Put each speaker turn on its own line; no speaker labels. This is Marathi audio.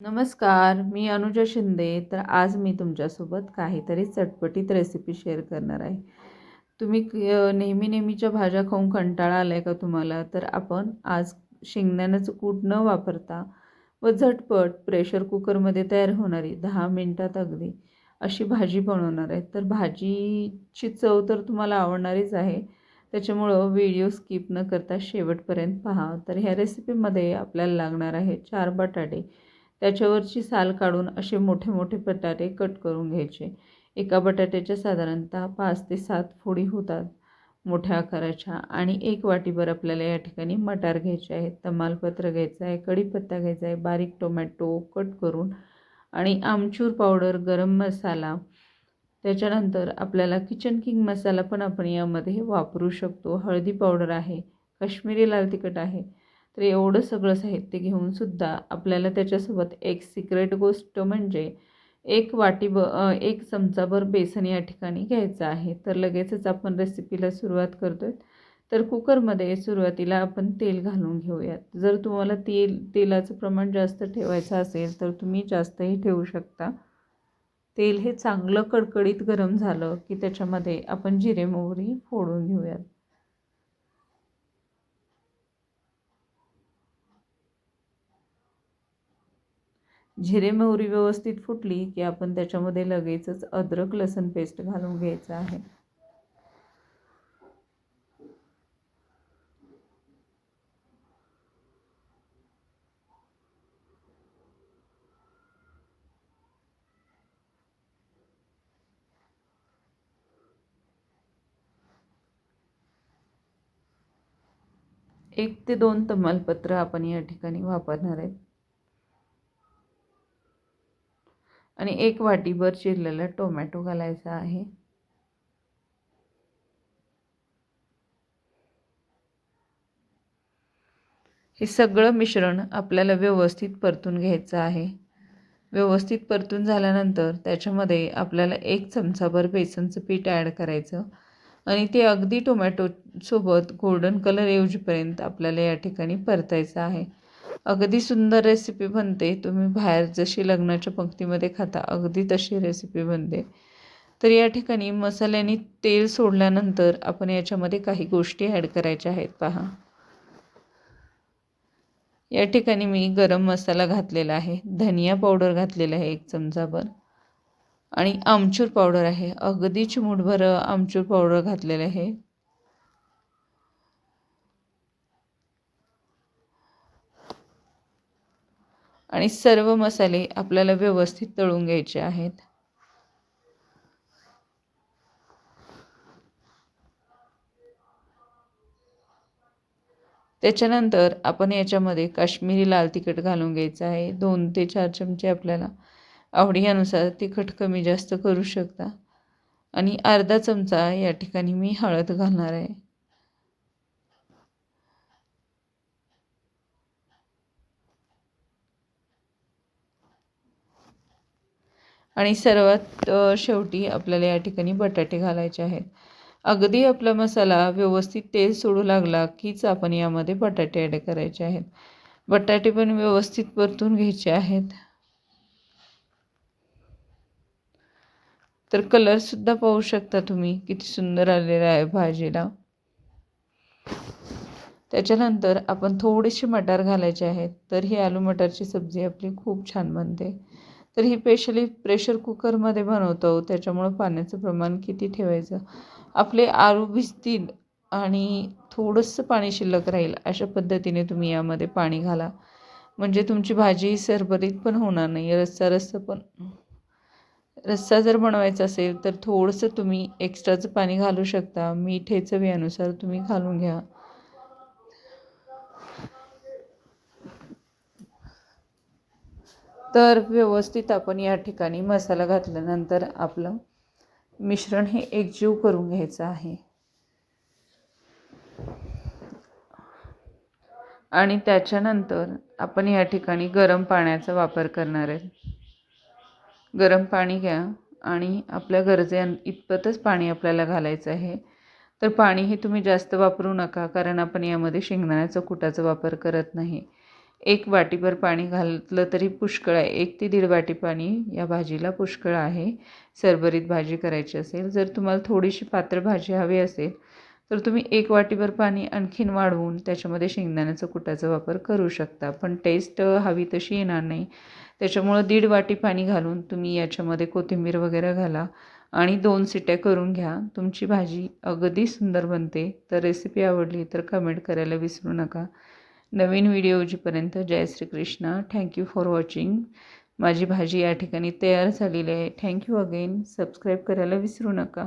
नमस्कार मी अनुजा शिंदे. तर आज मी तुमच्यासोबत काहीतरी चटपटीत रेसिपी शेअर करणार आहे. तुम्ही नेहमी नेहमीच्या भाज्या खाऊन कंटाळा आला आहे का तुम्हाला? तर आपण आज शेंगदाण्याचं कूट न वापरता व झटपट प्रेशर कुकरमध्ये तयार होणारी दहा मिनटात अगदी अशी भाजी बनवणार आहे. तर भाजीची चव तर तुम्हाला आवडणारीच आहे. त्याच्यामुळं व्हिडिओ स्किप न करता शेवटपर्यंत पहा. तर ह्या रेसिपीमध्ये आपल्याला लागणार आहे चार बटाटे. त्याच्यावरची साल काढून असे मोठे मोठे बटाटे कट करून घ्यायचे. एका बटाट्याच्या साधारणतः पाच ते सात फोडी होतात मोठ्या आकाराच्या आणि एक वाटीभर आपल्याला या ठिकाणी मटार घ्यायचे आहेत. तमालपत्र घ्यायचं आहे कढीपत्ता घ्यायचा आहे बारीक टोमॅटो कट करून आणि आमचूर पावडर गरम मसाला. त्याच्यानंतर आपल्याला किचन किंग मसाला पण आपण यामध्ये वापरू शकतो. हळदी पावडर आहे काश्मीरी लाल तिखट आहे तर एवढं सगळं साहित्य घेऊन सुद्धा आपल्याला त्याच्यासोबत एक सिक्रेट गोष्ट म्हणजे एक वाटी ब एक चमचाभर बेसन या ठिकाणी घ्यायचं आहे. तर लगेचच आपण रेसिपीला सुरुवात करतो आहे तर कुकरमध्ये सुरुवातीला आपण तेल घालून घेऊयात. जर तुम्हाला तेल तेलाचं प्रमाण जास्त ठेवायचं असेल तर तुम्ही जास्तही ठेवू शकता. तेल हे चांगलं कडकडीत गरम झालं की त्याच्यामध्ये आपण जिरे मोहरी फोडून घेऊयात. जिरे मोहरी व्यवस्थित फुटली की आपण त्याच्यामध्ये लगेचच अद्रक लसूण पेस्ट घालून घ्यायचं आहे. एक ते दोन तमालपत्र आपण या ठिकाणी वापरणार आहेत. आणि एक वाटीभर चिरलेला टोमॅटो घालायचा आहे. हे सगळं मिश्रण आपल्याला व्यवस्थित परतून घ्यायचं आहे. व्यवस्थित परतून झाल्यानंतर त्याच्यामध्ये आपल्याला एक चमचाभर बेसनचं पीठ ॲड करायचं आणि ते अगदी टोमॅटोसोबत गोल्डन कलर येऊजपर्यंत आपल्याला या ठिकाणी परतायचं आहे. अगदी सुंदर रेसिपी बनते. तुम्ही बाहेर जशी लग्नाच्या पंक्तीमध्ये खाता अगदी तशी रेसिपी बनते. तर या ठिकाणी मसाल्याने तेल सोडल्यानंतर आपण याच्यामध्ये काही गोष्टी ॲड करायच्या आहेत. पहा. या ठिकाणी मी गरम मसाला घातलेला आहे. धनिया पावडर घातलेला आहे एक चमचाभर. आणि आमचूर पावडर आहे. अगदी चिमूटभर आमचूर पावडर घातलेलं आहे. आणि सर्व मसाले आपल्याला व्यवस्थित तळून घ्यायचे आहेत. त्याच्यानंतर आपण याच्यामध्ये काश्मीरी लाल तिखट घालून घ्यायचं आहे. दोन ते चार चमचे आपल्याला आवडीनुसार तिखट कमी जास्त करू शकता. आणि अर्धा चमचा या ठिकाणी मी हळद घालणार आहे. आणि सर्वात शेवटी आपल्याला या ठिकाणी बटाटे घालायचे आहेत. अगदी आपला मसाला व्यवस्थित तेल सोडू लागला कीच आपण यामध्ये बटाटे ॲड करायचे आहेत. बटाटे पण व्यवस्थित परतून घ्यायचे आहेत. तर कलरसुद्धा पाहू शकता तुम्ही किती सुंदर आलेला आहे भाजीला. त्याच्यानंतर आपण थोडेसे मटार घालायचे आहेत. तर ही आलू मटारची सब्जी आपली खूप छान बनते. तर ही स्पेशली प्रेशर कुकरमध्ये बनवतो. त्याच्यामुळं पाण्याचं प्रमाण किती ठेवायचं? आपले आलू भिजतील आणि थोडंसं पाणी शिल्लक राहील अशा पद्धतीने तुम्ही यामध्ये पाणी घाला. म्हणजे तुमची भाजी सरभरीत पण होणार नाही. रस्सा रस्सा पण रस्सा जर बनवायचा असेल तर थोडंसं तुम्ही एक्स्ट्राचं पाणी घालू शकता. मीठ हे चवीनुसार तुम्ही घालून घ्या. तर व्यवस्थित आपण या ठिकाणी मसाला घातल्यानंतर आपलं मिश्रण हे एकजीव करून घ्यायचं आहे. आणि त्याच्यानंतर आपण या ठिकाणी गरम पाण्याचा वापर करणार आहे. गरम पाणी घ्या आणि आपल्या गरजे इतपतच पाणी आपल्याला घालायचं आहे. तर पाणी हे तुम्ही जास्त वापरू नका कारण आपण यामध्ये शेंगदाण्याचा कुटाचा वापर करत नाही. एक वाटीभर पाणी घातलं तरी पुष्कळ आहे. एक ते दीड वाटी पाणी या भाजीला पुष्कळ आहे. सरभरीत भाजी करायची असेल जर तुम्हाला थोडीशी पातळ भाजी हवी असेल तर तुम्ही एक वाटीभर पाणी आणखीन वाढवून त्याच्यामध्ये शेंगदाण्याचा कुटाचा वापर करू शकता. पण टेस्ट हवी तशी येणार नाही. त्याच्यामुळं दीड वाटी पाणी घालून तुम्ही याच्यामध्ये कोथिंबीर वगैरे घाला आणि दोन सिट्या करून घ्या. तुमची भाजी अगदी सुंदर बनते. तर रेसिपी आवडली तर कमेंट करायला विसरू नका. नवीन व्हिडिओ येऊपर्यंत जय Shrikrishna. Thank you for watching माझी भाजी या ठिकाणी तयार झालेली आहे. थँक्यू अगेन सबस्क्राईब करायला विसरू नका.